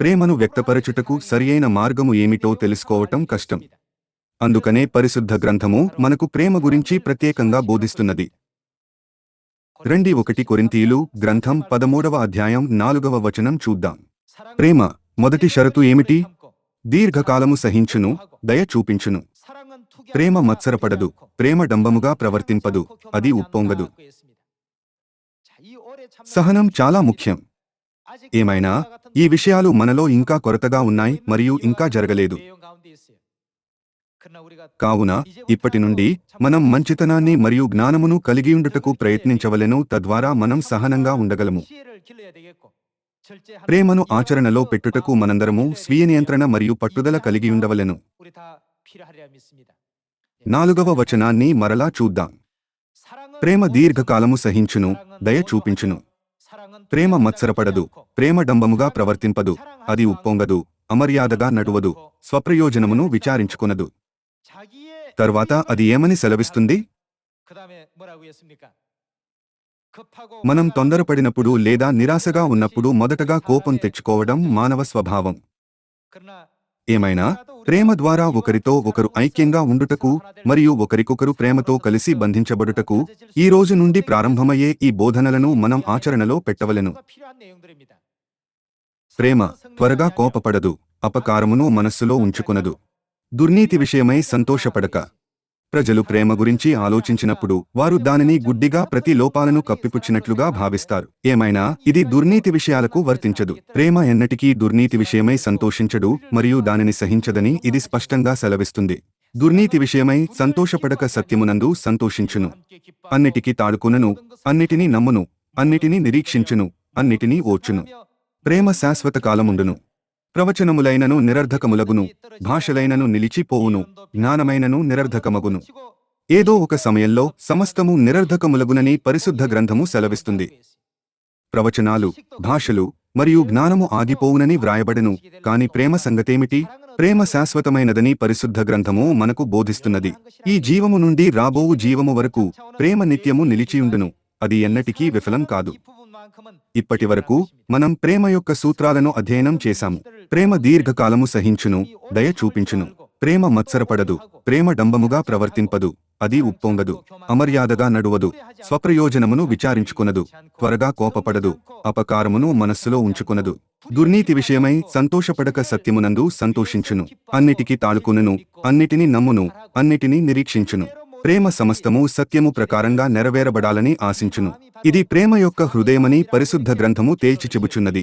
ప్రేమను వ్యక్తపరచుటకు సరియైన మార్గము ఏమిటో తెలుసుకోవటం కష్టం. అందుకనే పరిశుద్ధ గ్రంథము మనకు ప్రేమ గురించి ప్రత్యేకంగా బోధిస్తున్నది. రెండి ఒకటి కొరింతీయులు గ్రంథం పదమూడవ అధ్యాయం నాలుగవ వచనం చూద్దాం. ప్రేమ మొదటి షరతు ఏమిటి? దీర్ఘకాలము సహించును దయ చూపించును. ప్రేమ మత్సరపడదు ప్రేమ డంబముగా ప్రవర్తింపదు అది ఉప్పొంగదు. సహనం చాలా ముఖ్యం. ఏమైనా? ఈ విషయాలు మనలో ఇంకా కొరతగా ఉన్నాయి మరియు ఇంకా జరగలేదు. కావున ఇప్పటి నుండి మనం మంచితనాన్ని మరియు జ్ఞానమును కలిగియుండుటకు ప్రయత్నించవలెను తద్వారా మనం సహనంగా ఉండగలము. ప్రేమను ఆచరణలో పెట్టుటకు మనందరము స్వీయ నియంత్రణ మరియు పట్టుదల కలిగియుండవలెను నాలుగవ వచనాన్ని మరలా చూద్దాం. ప్రేమ దీర్ఘకాలము సహించును దయ చూపించును. ప్రేమ మత్సరపడదు ప్రేమ డంబముగా ప్రవర్తింపదు అది ఉప్పొంగదు అమర్యాదగా నడువదు స్వప్రయోజనమును విచారించుకొనదు. తర్వాత అది ఏమని సెలవిస్తుంది? మనం తొందరపడినప్పుడు లేదా నిరాశగా ఉన్నప్పుడు మొదటగా కోపం తెచ్చుకోవడం మానవ స్వభావం. ఏమైనా? ప్రేమ ద్వారా ఒకరితో ఒకరు ఐక్యంగా ఉండుటకు మరియు ఒకరికొకరు ప్రేమతో కలిసి బంధించబడుటకు ఈ రోజు నుండి ప్రారంభమయ్యే ఈ బోధనలను మనం ఆచరణలో పెట్టవలెను. ప్రేమ త్వరగా కోపపడదు అపకారమును మనస్సులో ఉంచుకొనదు. దుర్నీతి విషయమై సంతోషపడక. ప్రజలు ప్రేమ గురించి ఆలోచించినప్పుడు వారు దానిని గుడ్డిగా ప్రతి లోపాలను కప్పిపుచ్చినట్లుగా భావిస్తారు. ఏమైనా ఇది దుర్నీతి విషయాలకు వర్తించదు. ప్రేమ ఎన్నటికీ దుర్నీతి విషయమై సంతోషించడు మరియు దానిని సహించదని ఇది స్పష్టంగా సెలవిస్తుంది. దుర్నీతి విషయమై సంతోషపడక సత్యమునందు సంతోషించును. అన్నిటికీ తాడుకునను అన్నిటినీ నమ్మును అన్నిటినీ నిరీక్షించును అన్నిటినీ ఓర్చును. ప్రేమ శాశ్వత కాలముండును. ప్రవచనములైనను నిరర్ధకములగును భాషలైనను నిలిచిపోవును జ్ఞానమైనను నిరర్ధకమగును. ఏదో ఒక సమయంలో సమస్తము నిరర్ధకములగునని పరిశుద్ధ గ్రంథము సెలవిస్తుంది. ప్రవచనాలు భాషలు మరియు జ్ఞానము ఆగిపోవునని వ్రాయబడెను కాని ప్రేమ సంగతేమిటి? ప్రేమ శాశ్వతమైనదని పరిశుద్ధ గ్రంథము మనకు బోధిస్తున్నది. ఈ జీవము నుండి రాబోవు జీవము వరకు ప్రేమ నిత్యము నిలిచియుండును అది ఎన్నటికీ విఫలం కాదు. ఇప్పటి వరకు మనం ప్రేమ యొక్క సూత్రాలను అధ్యయనం చేశాము. ప్రేమ దీర్ఘకాలము సహించును దయ చూపించును. ప్రేమ మత్సరపడదు ప్రేమ డంబముగా ప్రవర్తింపదు అది ఉప్పొంగదు అమర్యాదగా నడువదు స్వప్రయోజనమును విచారించుకునదు త్వరగా కోపపడదు అపకారమును మనస్సులో ఉంచుకునదు. దుర్నీతి విషయమై సంతోషపడక సత్యమునందు సంతోషించును. అన్నిటికీ తాళుకునును అన్నిటినీ నమ్మును అన్నిటినీ నిరీక్షించును. ప్రేమ సమస్తము సత్యము ప్రకారంగా నెరవేరబడాలని ఆశించును. ఇది ప్రేమ యొక్క హృదయమని పరిశుద్ధ గ్రంథము తేల్చి చెబుచున్నది